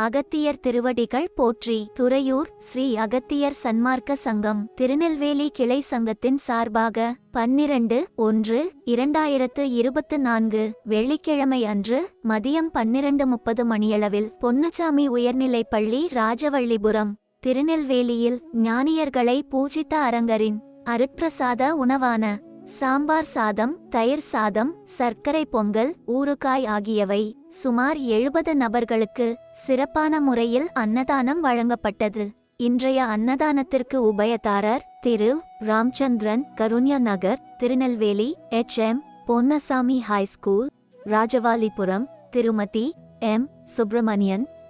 அகத்தியர் திருவடிகள் போற்றி. துறையூர் ஸ்ரீ அகத்தியர் சன்மார்க்க சங்கம். திருநெல்வேலி கிளை சங்கத்தின் சார்பாக பன்னிரண்டு ஒன்று இரண்டாயிரத்து இருபத்து நான்கு வெள்ளிக்கிழமை அன்று மதியம் பன்னிரண்டு முப்பது மணியளவில் பொன்னச்சாமி உயர்நிலைப் பள்ளி ராஜவள்ளிபுரம் திருநெல்வேலியில் ஞானியர்களை பூஜித்த அரங்கரின் அருட்பிரசாத உணவான சாம்பார் சாதம் தயிர் சாதம் சர்க்கரை பொங்கல் ஊறுகாய் ஆகியவை சுமார் எழுபது நபர்களுக்கு சிறப்பான முறையில் அன்னதானம் வழங்கப்பட்டது. இன்றைய அன்னதானத்திற்கு உபயதாரர் திரு. Ramchandran Karunya Nagar Tirunelveli H. M. Ponnasamy high school Rajavalipuram திருமதி எம். சுப்பிரமணியன்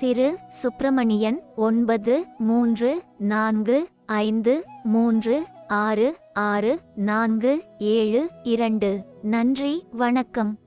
திரு சுப்பிரமணியன் ஒன்பது மூன்று நான்கு ஐந்து மூன்று ஆறு ஆறு நான்கு ஏழு இரண்டு. நன்றி வணக்கம்.